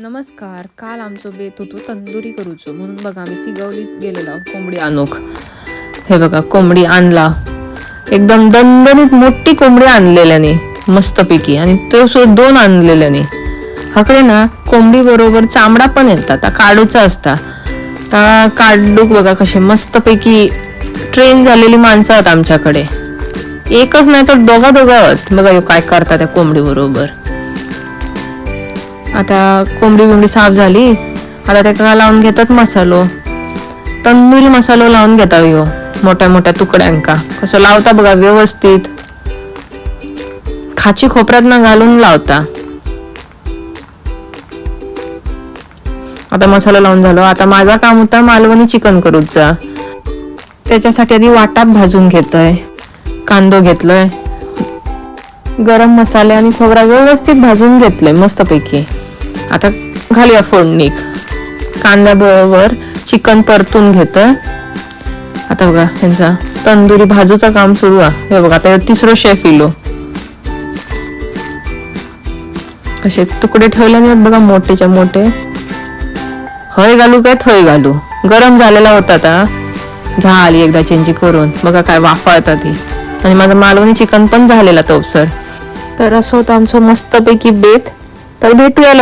नमस्कार काल आमचो बेत होतो तंदुरी करूचो. म्हणून बघा आम्ही तिगवलीत गेलेलो कोंबडी आणूक. हे बघा कोंबडी आणला. एकदम दणदणीत मोठी कोंबडी आणलेल्याने मस्तपैकी. आणि तो सुद्धा दोन आणलेल्याने. हाकडे ना कोंबडी बरोबर चामडा पण येतात. काडूचा असता. ता काडूक बघा कसे मस्तपैकी ट्रेन झालेली माणसं आहेत आमच्याकडे. एकच नाही तर दोघा दोघा आहेत. बघा काय करता त्या कोंबडी बरोबर. आता कोंबडी बिंबडी साफ झाली. आता त्याला लावून घेतात मसालो. तंदुरी मसालो लावून घेता यो मोठ्या मोठ्या तुकड्यांका. कसं लावता बघा व्यवस्थित. खाची खोपऱ्यात ना घालून लावता. आता मसाला लावून झालो. आता माझा काम होता मालवणी चिकन करूचा. त्याच्यासाठी आधी वाटाप भाजून घेतोय. कांदो घेतलोय. गरम मसाले आणि खोबरा व्यवस्थित भाजून घेतले मस्तपैकी. आता घालूया फोडणीक कांद्याबरोबर चिकन परतून घेतोय. आता बघा त्यांचा तंदुरी भाजूचं काम सुरू आहे. हे बघा आता तिसरं तिसरो शेफ इलो. कसे तुकडे ठेवले नाहीत बघा मोठेच्या मोठे. हय घालू काय? थय घालू. गरम झालेला होता आता. झाली एकदा चेंजी करून. बघा काय वाफाळता ती आणि माझं मालवणी चिकन पण झालेला तवसर तर असं होतं आमचं मस्तपैकी बेत. तर भेटूया